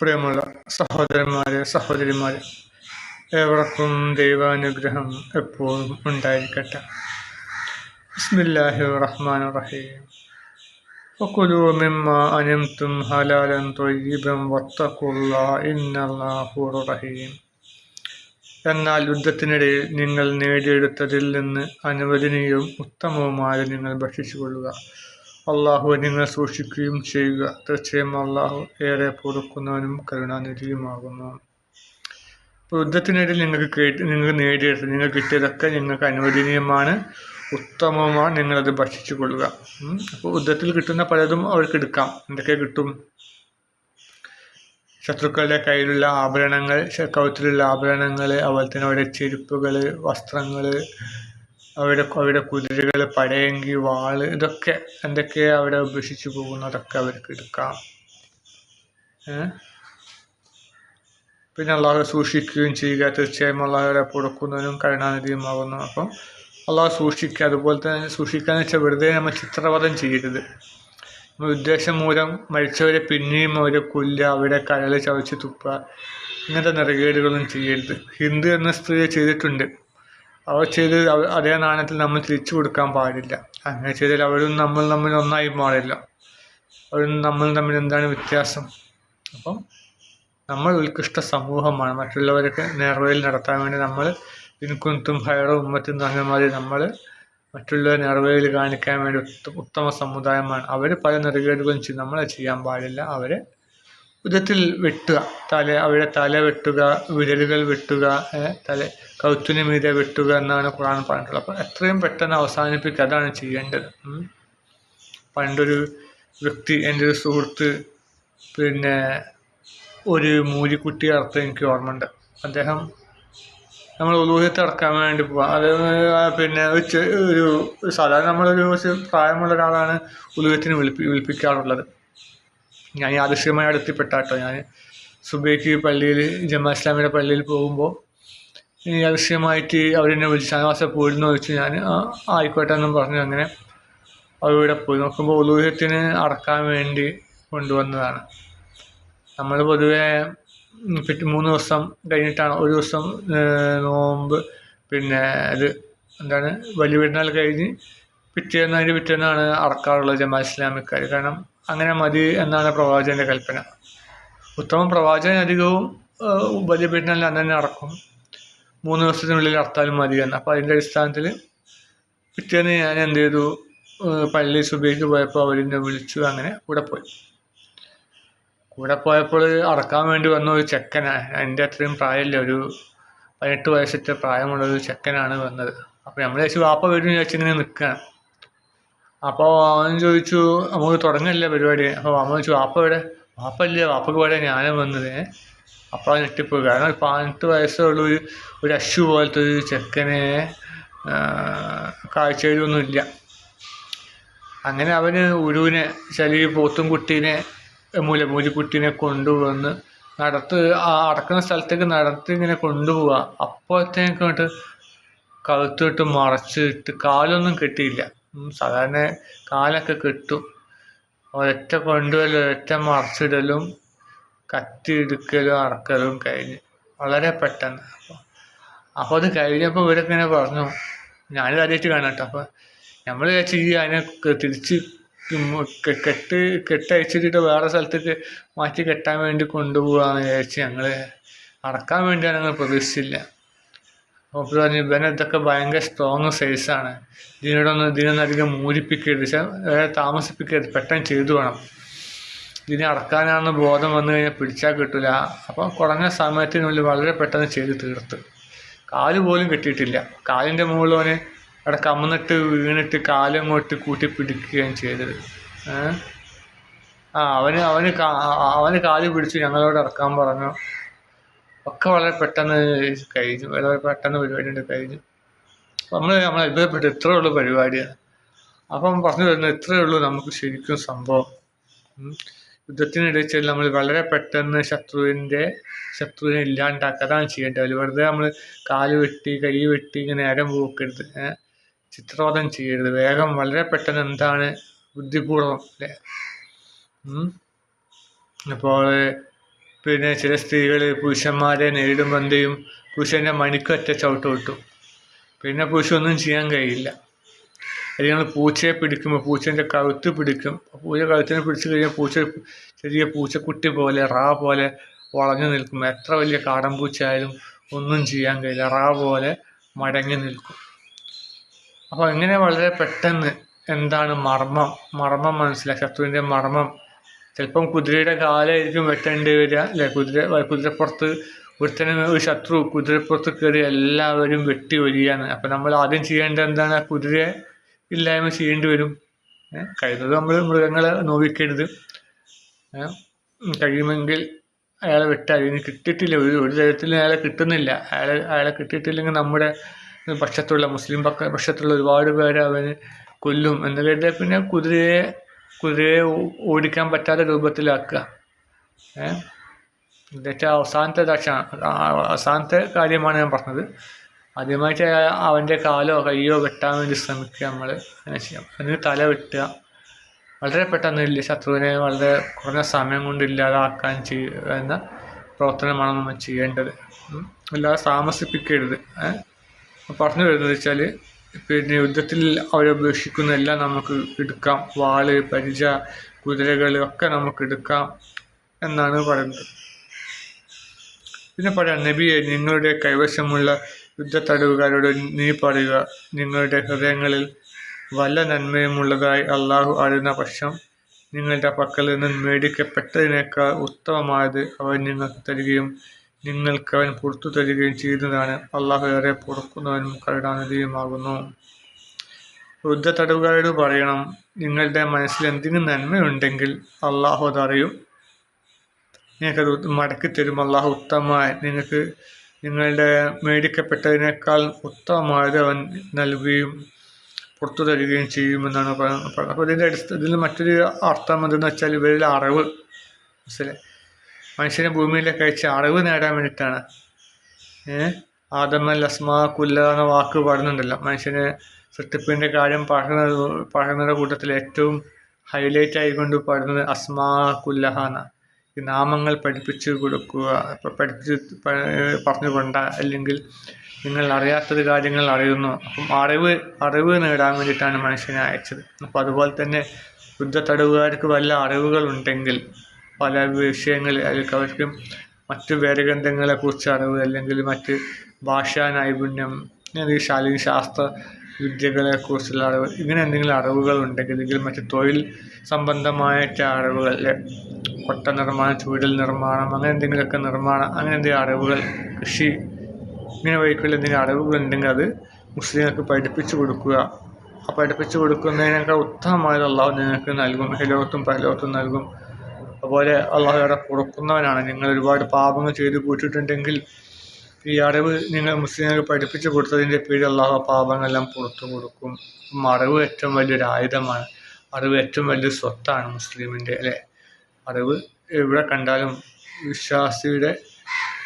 പ്രിയമുള്ള സഹോദരന്മാരെ സഹോദരിമാരെ ഏവർക്കും ദൈവാനുഗ്രഹം എപ്പോഴും ഉണ്ടായിരിക്കട്ടെ ബിസ്മില്ലാഹി റഹ്മാൻ റഹീം وكلوا مما أنمتم حلالا طيبا واتقوا الله إن الله غفور رحيم എന്നാൽ യുദ്ധത്തിനിടയിൽ നിങ്ങൾ നേടിയെടുത്തതിൽ നിന്ന് അനുവദനീയവും ഉത്തമവുമായ നിങ്ങൾ ഭക്ഷിച്ചുകൊള്ളുക അള്ളാഹു നിങ്ങൾ സൂക്ഷിക്കുകയും ചെയ്യുക. തീർച്ചയായും അള്ളാഹു ഏറെ പൊറുക്കുന്നവനും കരുണാനിധിയുമാകുന്നു. യുദ്ധത്തിനിടയിൽ നിങ്ങൾക്ക് കേട്ട് നിങ്ങൾക്ക് നേടിയെടുത്ത് നിങ്ങൾ കിട്ടിയതൊക്കെ നിങ്ങൾക്ക് അനുവദനീയമാണ്. ഉത്തമമാണ് നിങ്ങളത് ഭക്ഷിച്ചു കൊള്ളുക. അപ്പോൾ യുദ്ധത്തിൽ കിട്ടുന്ന പലതും അവർക്ക് എടുക്കാം. എന്തൊക്കെ കിട്ടും? ശത്രുക്കളുടെ കയ്യിലുള്ള ആഭരണങ്ങൾ കൗത്തിലുള്ള ആഭരണങ്ങൾ അതുപോലെ തന്നെ അവരുടെ ചെരുപ്പുകൾ വസ്ത്രങ്ങൾ അവരുടെ അവരുടെ കുതിരകൾ പടയങ്കി വാൾ ഇതൊക്കെ എന്തൊക്കെ അവിടെ ഉപേക്ഷിച്ചു പോകുന്നു? അതൊക്കെ അവർക്ക് എടുക്കാം. പിന്നെ അള്ളാഹു സൂക്ഷിക്കുകയും ചെയ്യുക. തീർച്ചയായും അള്ളാഹുടെ കൊടുക്കുന്നതിനും കരുണാനിധിയുമാകുന്നു. അപ്പം അള്ളാഹു സൂക്ഷിക്കുക. അതുപോലെ തന്നെ സൂക്ഷിക്കാന്ന് വെച്ചാൽ വെറുതെ നമ്മൾ ചിത്രവധം ചെയ്യരുത്. നമ്മൾ ഉദ്ദേശം മൂലം മരിച്ചവരെ പിന്നെയും അവരെ കൊല്ലുക അവരെ കരൾ ചവച്ച് തുപ്പുക ഇങ്ങനത്തെ നിറകേടുകളൊന്നും ചെയ്യരുത്. ഹിന്ദു എന്ന സ്ത്രീ ചെയ്തിട്ടുണ്ട്. അവർ ചെയ്ത് അതേ നാണയത്തിൽ നമ്മൾ തിരിച്ചു കൊടുക്കാൻ പാടില്ല. അങ്ങനെ ചെയ്താൽ അവരും നമ്മൾ തമ്മിൽ ഒന്നായി മാറില്ല. അവരും നമ്മൾ തമ്മിൽ എന്താണ് വ്യത്യാസം? അപ്പം നമ്മൾ ഉത്കൃഷ്ട സമൂഹമാണ്. മറ്റുള്ളവരൊക്കെ നേർവയിൽ നടത്താൻ വേണ്ടി നമ്മൾ ഇൻകുന്തും ഹയറ ഉമ്മത്തും തങ്ങന്മാരെ നമ്മൾ മറ്റുള്ളവരെ നേർവയിൽ കാണിക്കാൻ വേണ്ടി ഉത്തമ സമുദായമാണ്. അവർ പല നെറുകേടുകളും ചെയ്യും നമ്മളെ ചെയ്യാൻ പാടില്ല. അവരെ വിധത്തിൽ വെട്ടുക. തല അവരുടെ തല വെട്ടുക വിരലുകൾ വെട്ടുക തല കൗത്തിന് മീതെ വെട്ടുക എന്നാണ് ഖുർആൻ പറഞ്ഞിട്ടുള്ളത്. അപ്പോൾ എത്രയും പെട്ടെന്ന് അവസാനിപ്പിക്കുക അതാണ് ചെയ്യേണ്ടത്. പണ്ടൊരു വ്യക്തി എന്റെ ഒരു സുഹൃത്ത് പിന്നെ ഒരു മൂലിക്കുട്ടി അർത്ഥം എനിക്ക് ഓർമ്മയുണ്ട്. അദ്ദേഹം നമ്മൾ ഉദൂഹത്തെ ഇറക്കാൻ വേണ്ടി പോവാം. അത് പിന്നെ ഒരു സാധാരണ നമ്മളൊരു പ്രായമുള്ള ഒരാളാണ് ഉദൂഹത്തിന് വിളിപ്പി വിളിപ്പിക്കാറുള്ളത്. ഞാൻ യാദൃശ്യമായി അടുത്തിപ്പെട്ട കേട്ടോ ഞാൻ സുബൈക്ക് പള്ളിയിൽ ജമാ ഇസ്ലാമിയുടെ പള്ളിയിൽ പോകുമ്പോൾ യാദൃശ്യമായിട്ട് അവരെന്നെ വിളിച്ച് ഷാനവാസ പോയിരുന്നു ചോദിച്ചു ഞാൻ ആയിക്കോട്ടെ എന്നും പറഞ്ഞു അങ്ങനെ അവിടെ പോയി. നോക്കുമ്പോൾ ഉലൂഹത്തിന് അടക്കാൻ വേണ്ടി കൊണ്ടുവന്നതാണ്. നമ്മൾ പൊതുവേ പിറ്റ് മൂന്ന് ദിവസം കഴിഞ്ഞിട്ടാണ്. ഒരു ദിവസം നോമ്പ് പിന്നെ ഇത് എന്താണ് വലിയ പെരുന്നാൾ കഴിഞ്ഞ് പിറ്റേന്ന് അതിന്റെ പിറ്റേന്നാണ് അറക്കാറുള്ളത് ജമാ ഇസ്ലാമിക്കാർ. കാരണം അങ്ങനെ മതി എന്നാണ് പ്രവാചകന്റെ കൽപ്പന. ഉത്തമ പ്രവാചകൻ അധികവും പെരുന്നാളിന് അന്ന് തന്നെ നടക്കും. മൂന്ന് ദിവസത്തിനുള്ളിൽ അർത്താലും മതി എന്ന്. അപ്പോൾ അതിന്റെ അടിസ്ഥാനത്തിൽ പിറ്റേന്ന് ഞാൻ എന്ത് ചെയ്തു? പള്ളി സുബൈക്ക് പോയപ്പോൾ അവരെന്നെ വിളിച്ചു അങ്ങനെ കൂടെ പോയി. കൂടെ പോയപ്പോൾ അടക്കാൻ വേണ്ടി വന്ന ഒരു ചെക്കനാണ് എന്റെ അത്രയും പ്രായമില്ല ഒരു പതിനെട്ട് വയസ്സത്തെ പ്രായമുള്ള ഒരു ചെക്കനാണ് വന്നത്. അപ്പോൾ നമ്മൾ ചേച്ചി വാപ്പ വരും ചേച്ചി ഇങ്ങനെ നിൽക്കുകയാണ് അപ്പോൾ അവൻ ചോദിച്ചു നമുക്ക് തുടങ്ങല്ലേ പരിപാടി? അപ്പോൾ അമ്മ ചോദിച്ചു വാപ്പ എവിടെ? വാപ്പ ഇല്ലേ വാപ്പക്ക് പോലെ ഞാനും വന്നത്. അപ്പോൾ ഞെട്ടിപ്പോയി. കാരണം ഒരു പതിനെട്ട് വയസ്സുള്ള ഒരു ഒരു അശു പോലത്തെ ഒരു ചെക്കനെ കാഴ്ചയിലൊന്നുമില്ല. അങ്ങനെ അവന് ഉരുവിനെ ചെലി പോത്തും കുട്ടീനെ മൂല മൂലിക്കുട്ടീനെ കൊണ്ടുവന്ന് നടത്ത് അടക്കുന്ന സ്ഥലത്തേക്ക് നടത്തി ഇങ്ങനെ കൊണ്ടുപോവുക അപ്പോഴത്തേക്കോട്ട് കഴുത്തിട്ട് മറച്ചിട്ട് കാലൊന്നും കെട്ടിയില്ല. സാധാരണ കാലൊക്കെ കിട്ടും. ഒരൊറ്റ കൊണ്ടുവരലും ഒരൊറ്റ മറച്ചിടലും കത്തി എടുക്കലും അറക്കലും കഴിഞ്ഞ്. വളരെ പെട്ടെന്ന്. അപ്പോൾ അപ്പോൾ അത് കഴിഞ്ഞപ്പോൾ ഇവരൊക്കെ പറഞ്ഞു ഞാനിത് ആദ്യമായിട്ട് കാണാം കേട്ടോ അപ്പോൾ നമ്മൾ വിചാരിച്ചു ഈ അതിനെ തിരിച്ച് കെട്ട് കെട്ടയച്ചിട്ട് വേറെ സ്ഥലത്തേക്ക് മാറ്റി കെട്ടാൻ വേണ്ടി കൊണ്ടുപോകാന്ന് വിചാരിച്ച് ഞങ്ങൾ അടക്കാൻ വേണ്ടിയാണ് ഞങ്ങൾ പ്രതീക്ഷിച്ചില്ല. അപ്പോൾ പറഞ്ഞു ഇവനെ ഇതൊക്കെ ഭയങ്കര സ്ട്രോങ് സൈസാണ് ഇതിനോടൊന്നും ഇതിനൊന്നും അധികം മൂരിപ്പിക്കരുത് വേറെ താമസിപ്പിക്കരുത്. പെട്ടെന്ന് ചെയ്തു വേണം. ഇതിനെ അടക്കാനാണെന്ന് ബോധം വന്നു കഴിഞ്ഞാൽ പിടിച്ചാൽ കിട്ടില്ല അപ്പോൾ കുറഞ്ഞ സമയത്തിനുള്ളിൽ വളരെ പെട്ടെന്ന് ചെയ്ത് തീർത്ത്. കാൽ പോലും കെട്ടിയിട്ടില്ല. കാലിന്റെ മുകളിൽ അവന് അവിടെ കമന്നിട്ട് വീണിട്ട് കാലങ്ങോട്ട് കൂട്ടി പിടിക്കുകയും ചെയ്തത്. ആ അവന് അവന് അവന് കാൽ പിടിച്ച്. ഞങ്ങളോട് ഇറക്കാൻ പറഞ്ഞു. ഒക്കെ വളരെ പെട്ടെന്ന് കഴിഞ്ഞു. വളരെ പെട്ടെന്ന് പരിപാടി ഉണ്ട് കഴിഞ്ഞു നമ്മൾ നമ്മൾ അത്ഭുതപ്പെട്ടു ഇത്രയേ ഉള്ളൂ പരിപാടിയാണ് അപ്പം പറഞ്ഞു വരുന്നത് ഇത്രേ ഉള്ളൂ നമുക്ക് ശരിക്കും സംഭവം. ഉം. യുദ്ധത്തിനിടയിൽ നമ്മൾ വളരെ പെട്ടെന്ന് ശത്രുവിന്റെ ശത്രുവിനെ ഇല്ലാണ്ടാക്കുക ചെയ്യേണ്ടത്. വെറുതെ നമ്മൾ കാൽ വെട്ടി കൈ വെട്ടി ഇങ്ങനെ നേരം പോക്കരുത്. ചിത്രോധം ചെയ്യരുത്. വേഗം വളരെ പെട്ടെന്ന് എന്താണ് ബുദ്ധിപൂർവം അല്ലേ. അപ്പോൾ പിന്നെ ചില സ്ത്രീകൾ പുരുഷന്മാരെ നേരിടും ചെയ്യും പുരുഷന്റെ മണിക്കൊറ്റ വിട്ടു പിന്നെ പുരുഷനൊന്നും ചെയ്യാൻ കഴിയില്ല. അല്ലെങ്കിൽ നമ്മൾ പൂച്ചയെ പിടിക്കുമ്പോൾ പൂച്ചേന്റെ കഴുത്ത് പിടിക്കും. പൂച്ച കഴുത്തിനെ പിടിച്ചു കഴിഞ്ഞാൽ പൂച്ച ചെറിയ പൂച്ചക്കുട്ടി പോലെ റാ പോലെ വളഞ്ഞു നിൽക്കും. എത്ര വലിയ കാടൻ പൂച്ചയായാലും ഒന്നും ചെയ്യാൻ കഴിയില്ല. റാ പോലെ മടങ്ങി നിൽക്കും. അപ്പോൾ ഇങ്ങനെ വളരെ പെട്ടെന്ന് എന്താണ് മർമ്മം? മർമ്മം മനസ്സിലാക്കി. ശത്രുവിന്റെ മർമ്മം ചിലപ്പം കുതിരയുടെ കാലായിരിക്കും വെട്ടേണ്ടി വരിക അല്ലെ? കുതിര കുതിരപ്പുറത്ത് ഒരുത്തനെ ഒരു ശത്രു കുതിരപ്പുറത്ത് കയറി എല്ലാവരും വെട്ടി വരികയാണ് അപ്പം നമ്മൾ ആദ്യം ചെയ്യേണ്ടത് എന്താണ്? കുതിരയെ ഇല്ലായ്മ ചെയ്യേണ്ടി വരും. കഴിയുന്നത് നമ്മൾ മൃഗങ്ങളെ നോവിക്കരുത്. കഴിയുമെങ്കിൽ അയാളെ വെട്ടാൽ ഇനി കിട്ടിയിട്ടില്ല. ഒരു ഒരു തരത്തിലും അയാളെ കിട്ടുന്നില്ല. അയാളെ അയാളെ കിട്ടിയിട്ടില്ലെങ്കിൽ നമ്മുടെ പക്ഷത്തുള്ള മുസ്ലിം പക്ക പക്ഷത്തുള്ള ഒരുപാട് പേരെ അവന് കൊല്ലും. എന്ന് കരുതിയാൽ പിന്നെ കുതിരയെ കുതിരയെ ഓടിക്കാൻ പറ്റാത്ത രൂപത്തിലാക്കുക. ഏഹ് എന്നുവെച്ചാൽ അവസാനത്തെ ദക്ഷ അവസാനത്തെ കാര്യമാണ് ഞാൻ പറഞ്ഞത്. ആദ്യമായിട്ട് അവന്റെ കാലോ കയ്യോ വെട്ടാൻ വേണ്ടി ശ്രമിക്കുക നമ്മൾ അങ്ങനെ ചെയ്യാം. അതിന് തല വെട്ടുക. വളരെ പെട്ടെന്ന് ഇല്ല ശത്രുവിനെ വളരെ കുറഞ്ഞ സമയം കൊണ്ട് ഇല്ലാതാക്കാൻ ചെയ്യുന്ന പ്രവർത്തനമാണ് നമ്മൾ ചെയ്യേണ്ടത്. അല്ലാതെ താമസിപ്പിക്കരുത്. പറഞ്ഞു വരുന്നത് വെച്ചാൽ പിന്നെ യുദ്ധത്തിൽ അവരപേക്ഷിക്കുന്ന എല്ലാം നമുക്ക് എടുക്കാം. വാൾ പരിച കുതിരകൾ ഒക്കെ നമുക്ക് എടുക്കാം എന്നാണ് പറയുന്നത്. പിന്നെ പറയാം നബിയെ നിങ്ങളുടെ കൈവശമുള്ള യുദ്ധ തടവുകാരോട് നീ പറയുക. നിങ്ങളുടെ ഹൃദയങ്ങളിൽ വല്ല നന്മയുമുള്ളതായി അള്ളാഹു അറിയുന്ന പക്ഷം നിങ്ങളുടെ പക്കൽ നിന്നും മേടിക്കപ്പെട്ടതിനേക്കാൾ ഉത്തമമായത് അവൻ നിങ്ങൾക്ക് തരികയും നിങ്ങൾക്ക് അവൻ പുറത്തു തരികയും ചെയ്യുന്നതാണ്. അള്ളാഹു ഏറെ പൊറുക്കുന്നവനും കരുണാനിധിയുമാകുന്നു. വൃദ്ധ തടവുകാരോട് പറയണം നിങ്ങളുടെ മനസ്സിൽ എന്തെങ്കിലും നന്മയുണ്ടെങ്കിൽ അള്ളാഹു അതറിയും നിങ്ങൾക്കത് മടക്കി തരും. അള്ളാഹു ഉത്തമമായ നിങ്ങൾക്ക് നിങ്ങളുടെ മേടിക്കപ്പെട്ടതിനേക്കാൾ ഉത്തമമായത് അവൻ നൽകുകയും പുറത്തു തരികയും ചെയ്യുമെന്നാണ് പറയുന്നത്. അപ്പോൾ ഇതിന്റെ അടിസ്ഥാനത്തിൽ മറ്റൊരു അർത്ഥം എന്തെന്ന് വെച്ചാൽ ഇവരിൽ അറിവ്. മനസ്സിലായി? മനുഷ്യനെ ഭൂമിയിലേക്ക് അയച്ച അറിവ് നേടാൻ വേണ്ടിയിട്ടാണ്. ആദമൽ അസ്മാ കുല്ല എന്ന വാക്ക് പാടുന്നുണ്ടല്ലോ. മനുഷ്യന് സൃഷ്ടിപ്പിന്റെ കാര്യം പഠന പറയുന്നതിന്റെ കൂട്ടത്തിൽ ഏറ്റവും ഹൈലൈറ്റ് ആയിക്കൊണ്ട് പാടുന്നത് അസ്മാ കുല്ലഹ എന്ന. ഈ നാമങ്ങൾ പഠിപ്പിച്ചു കൊടുക്കുക പഠിപ്പിച്ച് പറഞ്ഞുകൊണ്ട അല്ലെങ്കിൽ നിങ്ങൾ അറിയാത്തത് കാര്യങ്ങൾ അറിയുന്നു. അപ്പം അറിവ് അറിവ് നേടാൻ വേണ്ടിയിട്ടാണ് മനുഷ്യനെ അയച്ചത്. അപ്പോൾ അതുപോലെ തന്നെ യുദ്ധ തടവുകാർക്ക് വല്ല അറിവുകളുണ്ടെങ്കിൽ പല വിഷയങ്ങളിൽ അല്ലെങ്കിൽ അവർക്ക് മറ്റു വേദഗ്രന്ഥങ്ങളെക്കുറിച്ച് അറിവ് അല്ലെങ്കിൽ മറ്റ് ഭാഷാ നൈപുണ്യം അല്ലെങ്കിൽ ശാലീന ശാസ്ത്ര വിദ്യകളെക്കുറിച്ചുള്ള അറിവ് ഇങ്ങനെ എന്തെങ്കിലും അറിവുകൾ ഉണ്ടെങ്കിൽ അല്ലെങ്കിൽ മറ്റ് തൊഴിൽ സംബന്ധമായിട്ട് അറിവുകൾ കൊട്ട നിർമ്മാണം ചൂടൽ നിർമ്മാണം അങ്ങനെ എന്തെങ്കിലുമൊക്കെ നിർമ്മാണം അങ്ങനെ എന്തെങ്കിലും അറിവുകൾ കൃഷി ഇങ്ങനെ വഴിക്കുള്ള എന്തെങ്കിലും അറിവുകൾ ഉണ്ടെങ്കിൽ അത് മുസ്ലിങ്ങൾക്ക് പഠിപ്പിച്ചു കൊടുക്കുക. ആ പഠിപ്പിച്ചു കൊടുക്കുന്നതിനേക്കാൾ ഉത്തമമായത് അള്ളാഹു നിങ്ങൾക്ക് നൽകും ഹിലോകത്തും പലോത്തും നൽകും. അതുപോലെ അള്ളാഹു ഏറെ നിങ്ങൾ ഒരുപാട് പാപങ്ങൾ ചെയ്തു പോയിട്ടുണ്ടെങ്കിൽ ഈ അറിവ് നിങ്ങൾ മുസ്ലിങ്ങൾക്ക് പഠിപ്പിച്ചു കൊടുത്തതിന്റെ പേരിൽ അള്ളാഹു പാപങ്ങളെല്ലാം പുറത്തു കൊടുക്കും. അറിവ് ഏറ്റവും വലിയൊരു ആയുധമാണ്. അറിവ് ഏറ്റവും വലിയ സ്വത്താണ് മുസ്ലിമിന്റെ അല്ലേ? അറിവ് എവിടെ കണ്ടാലും വിശ്വാസിയുടെ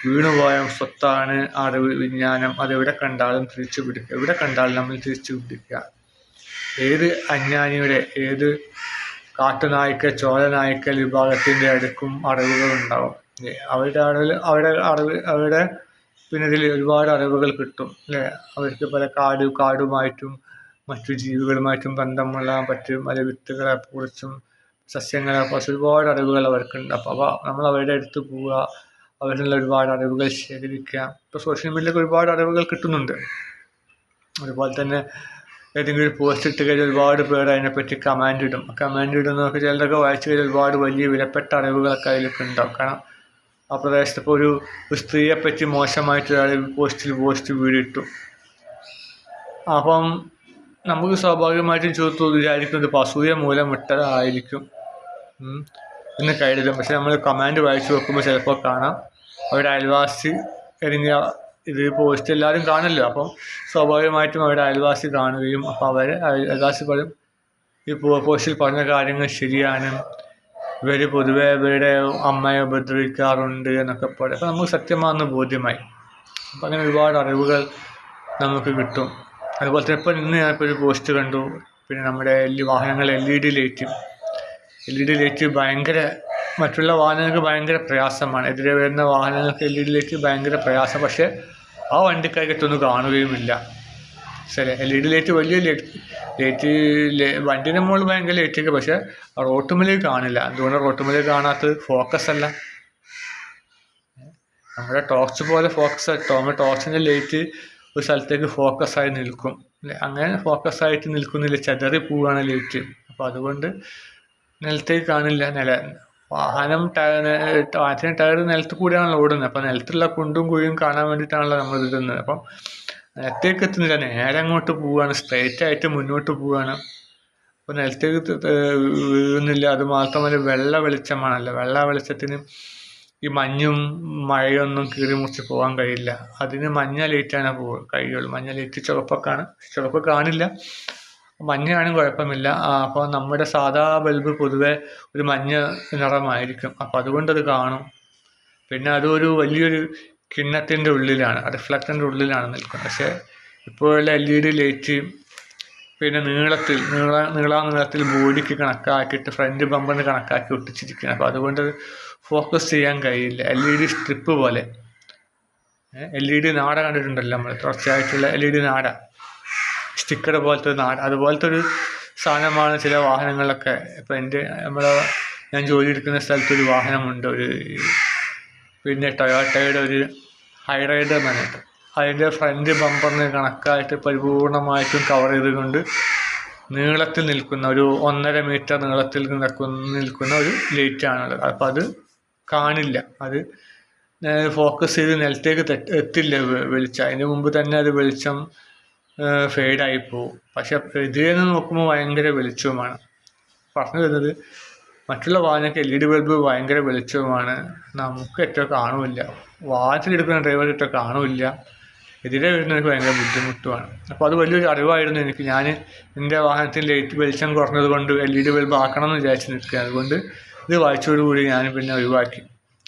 വീണുപോയ സ്വത്താണ് അറിവ് വിജ്ഞാനം. അതെവിടെ കണ്ടാലും തിരിച്ചു പിടിക്കുക. എവിടെ കണ്ടാലും നമ്മൾ തിരിച്ചു പിടിക്കുക. ഏത് അജ്ഞാനിയുടെ ഏത് കാട്ടുനായ്ക്ക ചോരനായ്ക്കൽ വിഭാഗത്തിന്റെ അടുക്കും ഏ, അവരുടെ അറിവിൽ അവരുടെ അറിവ് അവരുടെ പിന്നെ ഇതിൽ ഒരുപാട് അറിവുകൾ കിട്ടും അല്ലേ അവർക്ക് പല കാട് കാടുമായിട്ടും മറ്റു ജീവികളുമായിട്ടും ബന്ധമുള്ള പറ്റും. പല വിത്തുകളെ കുറിച്ചും സസ്യങ്ങളെ കുറിച്ച് ഒരുപാട് അറിവുകൾ അവർക്കുണ്ട്. അപ്പോൾ അവ നമ്മൾ അവരുടെ അടുത്ത് പോവുക അവരിൽ നിന്ന് ഒരുപാട് അറിവുകൾ ശേഖരിക്കുക. ഇപ്പോൾ സോഷ്യൽ മീഡിയയിലൊക്കെ ഒരുപാട് അറിവുകൾ കിട്ടുന്നുണ്ട്. അതുപോലെ തന്നെ ഏതെങ്കിലും പോസ്റ്റ് ഇട്ട് കഴിഞ്ഞാൽ ഒരുപാട് പേർ അതിനെപ്പറ്റി കമാൻഡ് ഇടും. കമാൻഡ് ഇടുന്നതൊക്കെ ചിലരൊക്കെ വായിച്ചു കഴിഞ്ഞാൽ ഒരുപാട് വലിയ വിലപ്പെട്ട അറിവുകളൊക്കെ അതിലൊക്കെ ഉണ്ടാവും. കാരണം ആ പ്രദേശത്ത് ഇപ്പോൾ ഒരു സ്ത്രീയെപ്പറ്റി മോശമായിട്ടൊരാൾ പോസ്റ്റിൽ പോസ്റ്റ് വീടിട്ടു. അപ്പം നമുക്ക് സ്വാഭാവികമായിട്ടും ചോദിച്ചു വിചാരിക്കുന്നത് അസൂയ മൂലം ഇട്ടതായിരിക്കും ഉം. എന്ന് കരുതും. പക്ഷെ നമ്മൾ കമാൻഡ് വായിച്ചു വെക്കുമ്പോൾ ചിലപ്പോൾ കാണാം. അവരുടെ അയൽവാസി എറിഞ്ഞ ഇത് പോസ്റ്റ് എല്ലാവരും കാണല്ലോ അപ്പം സ്വാഭാവികമായിട്ടും അവരുടെ അയൽവാസി കാണുകയും അപ്പോൾ അവർ അയൽവാസി പറയും ഈ പോസ്റ്റിൽ പറഞ്ഞ കാര്യങ്ങൾ ശരിയാണ്. ഇവർ പൊതുവെ ഇവരുടെ അമ്മയെ ഉപദ്രവിക്കാറുണ്ട് എന്നൊക്കെ പറയും. അപ്പോൾ നമുക്ക് സത്യമാണെന്ന് ബോധ്യമായി. അപ്പം അങ്ങനെ ഒരുപാട് അറിവുകൾ നമുക്ക് കിട്ടും. അതുപോലെ തന്നെ ഇപ്പം ഇന്ന് ഞാനിപ്പോൾ ഒരു പോസ്റ്റ് കണ്ടു. പിന്നെ നമ്മുടെ എൽ വാഹനങ്ങൾ L E D light. L E D light ഭയങ്കര മറ്റുള്ള വാഹനങ്ങൾക്ക് ഭയങ്കര പ്രയാസമാണ്. എതിരെ വരുന്ന വാഹനങ്ങൾക്ക് എൽ ഇ ഡി ലൈറ്റ് ഭയങ്കര പ്രയാസം. പക്ഷേ ആ വണ്ടിക്കാർക്കൊന്നും കാണുകയുമില്ല. ശരി എൽ ഇ ഡി ലൈറ്റ് വലിയ ലൈറ്റ് ലൈറ്റ് വണ്ടീന്റെ മുകളിൽ ഭയങ്കര ലൈറ്റൊക്കെ പക്ഷേ റോട്ടുമലി കാണില്ല. അതുകൊണ്ട് റോട്ടുമലി കാണാത്തത്? ഫോക്കസ് അല്ല. നമ്മുടെ ടോർച്ച് പോലെ ഫോക്കസ് നമ്മുടെ ടോർച്ചിന്റെ ലൈറ്റ് ഒരു സ്ഥലത്തേക്ക് ഫോക്കസ് ആയി നിൽക്കും? അങ്ങനെ ഫോക്കസ് ആയിട്ട് നിൽക്കുന്നില്ല. ചെതറി പോവുകയാണ് ലൈറ്റ് അപ്പോൾ അതുകൊണ്ട് നിലത്തേക്ക് കാണില്ല. നില വാഹനം ടയറിന് വാഹനത്തിന് ടയർ നിലത്ത് കൂടിയാണല്ലോ ഓടുന്നത്. അപ്പം നിലത്തുള്ള കുണ്ടും കുഴിയും കാണാൻ വേണ്ടിയിട്ടാണല്ലോ നമ്മൾ ഇടുന്നത്. അപ്പം നിലത്തേക്ക് എത്തുന്നില്ല. നേരെ അങ്ങോട്ട് പോവുകയാണ്. സ്ട്രേറ്റ് ആയിട്ട് മുന്നോട്ട് പോവുകയാണ്. അപ്പോൾ നിലത്തേക്ക് വീഴുന്നില്ല. അത് മാത്രമല്ല വെള്ള വെളിച്ചമാണല്ലോ വെള്ള വെളിച്ചത്തിന് ഈ മഞ്ഞും മഴയൊന്നും കീറി മുറിച്ച് പോകാൻ കഴിയില്ല. അതിന് മഞ്ഞ ലൈറ്റാണ് പോകുക കഴിയുള്ളൂ. മഞ്ഞ ലൈറ്റ് ചുവപ്പൊക്കെയാണ്. ചുവപ്പ് കാണില്ല. മഞ്ഞയാണെങ്കിൽ കുഴപ്പമില്ല. അപ്പോൾ നമ്മുടെ സാധാ ബൾബ് പൊതുവേ ഒരു മഞ്ഞ നിറമായിരിക്കും. അപ്പോൾ അതുകൊണ്ടത് അത് കാണും. പിന്നെ അതൊരു വലിയൊരു കിണ്ണത്തിന്റെ ഉള്ളിലാണ്. റിഫ്ലക്ടറിന്റെ ഉള്ളിലാണ് നിൽക്കുന്നത്. പക്ഷേ ഇപ്പോഴുള്ള എൽ ഇ ഡി ലൈറ്റ് പിന്നെ നീളത്തിൽ നീള നീളാ നീളത്തിൽ ബോഡിക്ക് കണക്കാക്കിയിട്ട് ഫ്രണ്ട് ബമ്പറിന് കണക്കാക്കി ഒട്ടിച്ചിരിക്കുകയാണ്. അപ്പോൾ അതുകൊണ്ട് ഫോക്കസ് ചെയ്യാൻ കഴിയില്ല. എൽ ഇ ഡി സ്ട്രിപ്പ് പോലെ. എൽ ഇ ഡി നാട കണ്ടിട്ടുണ്ടല്ലോ നമ്മൾ തുടർച്ചയായിട്ടുള്ള എൽ ഇ ഡി നാട. സ്റ്റിക്കർ പോലത്തെ നാട അതുപോലത്തെ ഒരു സാധനമാണ് ചില വാഹനങ്ങളിലൊക്കെ. ഇപ്പം എന്റെ നമ്മുടെ ഞാൻ ജോലി എടുക്കുന്ന സ്ഥലത്ത് ഒരു വാഹനമുണ്ട് ഒരു പിന്നെ ടൊയോട്ടയുടെ ഒരു ഹൈറൈഡ് പറഞ്ഞിട്ട് അതിന്റെ ഫ്രണ്ട് ബമ്പറിന് കണക്കായിട്ട് പരിപൂർണമായിട്ടും കവർ ചെയ്തുകൊണ്ട് നീളത്തിൽ നിൽക്കുന്ന ഒരു ഒന്നര മീറ്റർ നീളത്തിൽ നിൽക്കുന്ന ഒരു ലൈറ്റാണുള്ളത് അപ്പോൾ അത് കാണില്ല. അത് ഫോക്കസ് ചെയ്ത് നിലത്തേക്ക് എത്തില്ല വെളിച്ചം. അതിന് മുമ്പ് തന്നെ അത് വെളിച്ചം ഫെയ്ഡായി പോകും. പക്ഷെ ഇതിൽ നിന്ന് നോക്കുമ്പോൾ ഭയങ്കര വെളിച്ചവുമാണ്. പറഞ്ഞു വരുന്നത് മറ്റുള്ള വാഹനങ്ങൾക്ക് എൽ ഇ ഡി ബൾബ് ഭയങ്കര വെളിച്ചവുമാണ്. നമുക്ക് ഏറ്റവും കാണുമില്ല. വാഹനത്തിലെടുക്കുന്ന ഡ്രൈവർ ഏറ്റവും കാണുമില്ല. എതിരെ വരുന്നവർക്ക് ഭയങ്കര ബുദ്ധിമുട്ടുമാണ്. അപ്പോൾ അത് വലിയൊരു അറിവായിരുന്നു എനിക്ക്. ഞാൻ എന്റെ വാഹനത്തിൽ ലൈറ്റ് വെളിച്ചം കുറഞ്ഞത് കൊണ്ട് എൽ ഇ ഡി ബൾബ് ആക്കണം എന്ന് വിചാരിച്ച് നിൽക്കുക അതുകൊണ്ട് ഇത് വായിച്ചതോടുകൂടി ഞാൻ പിന്നെ ഒഴിവാക്കി.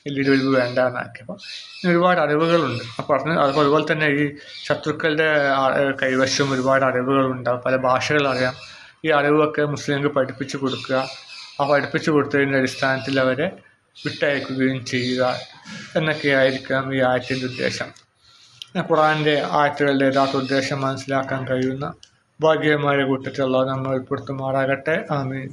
എൽ ഇ ഡി ബൾബ് വേണ്ട എന്നാക്കി അപ്പോൾ ഒരുപാട് അറിവുകളുണ്ട്. അപ്പോൾ പറഞ്ഞു അപ്പോൾ അതുപോലെ തന്നെ ഈ ശത്രുക്കളുടെ കൈവശം ഒരുപാട് അറിവുകളുണ്ടാവും പല ഭാഷകൾ അറിയാം. ഈ അറിവൊക്കെ മുസ്ലിങ്ങൾക്ക് പഠിപ്പിച്ചു കൊടുക്കുക. ആ പഠിപ്പിച്ചു കൊടുത്തതിന്റെ അടിസ്ഥാനത്തിൽ അവരെ വിട്ടയക്കുകയും ചെയ്യുക എന്നൊക്കെയായിരിക്കാം ഈ ആയത്തിന്റെ ഉദ്ദേശം. ഖുറാന്റെ ആയത്തുകളുടെ യഥാർത്ഥ ഉദ്ദേശം മനസ്സിലാക്കാൻ കഴിയുന്ന ഭാഗ്യമായ കൂട്ടത്തിലുള്ള നമ്മൾ ഉൾപ്പെടുത്തുമാറാകട്ടെ. ആമീൻ.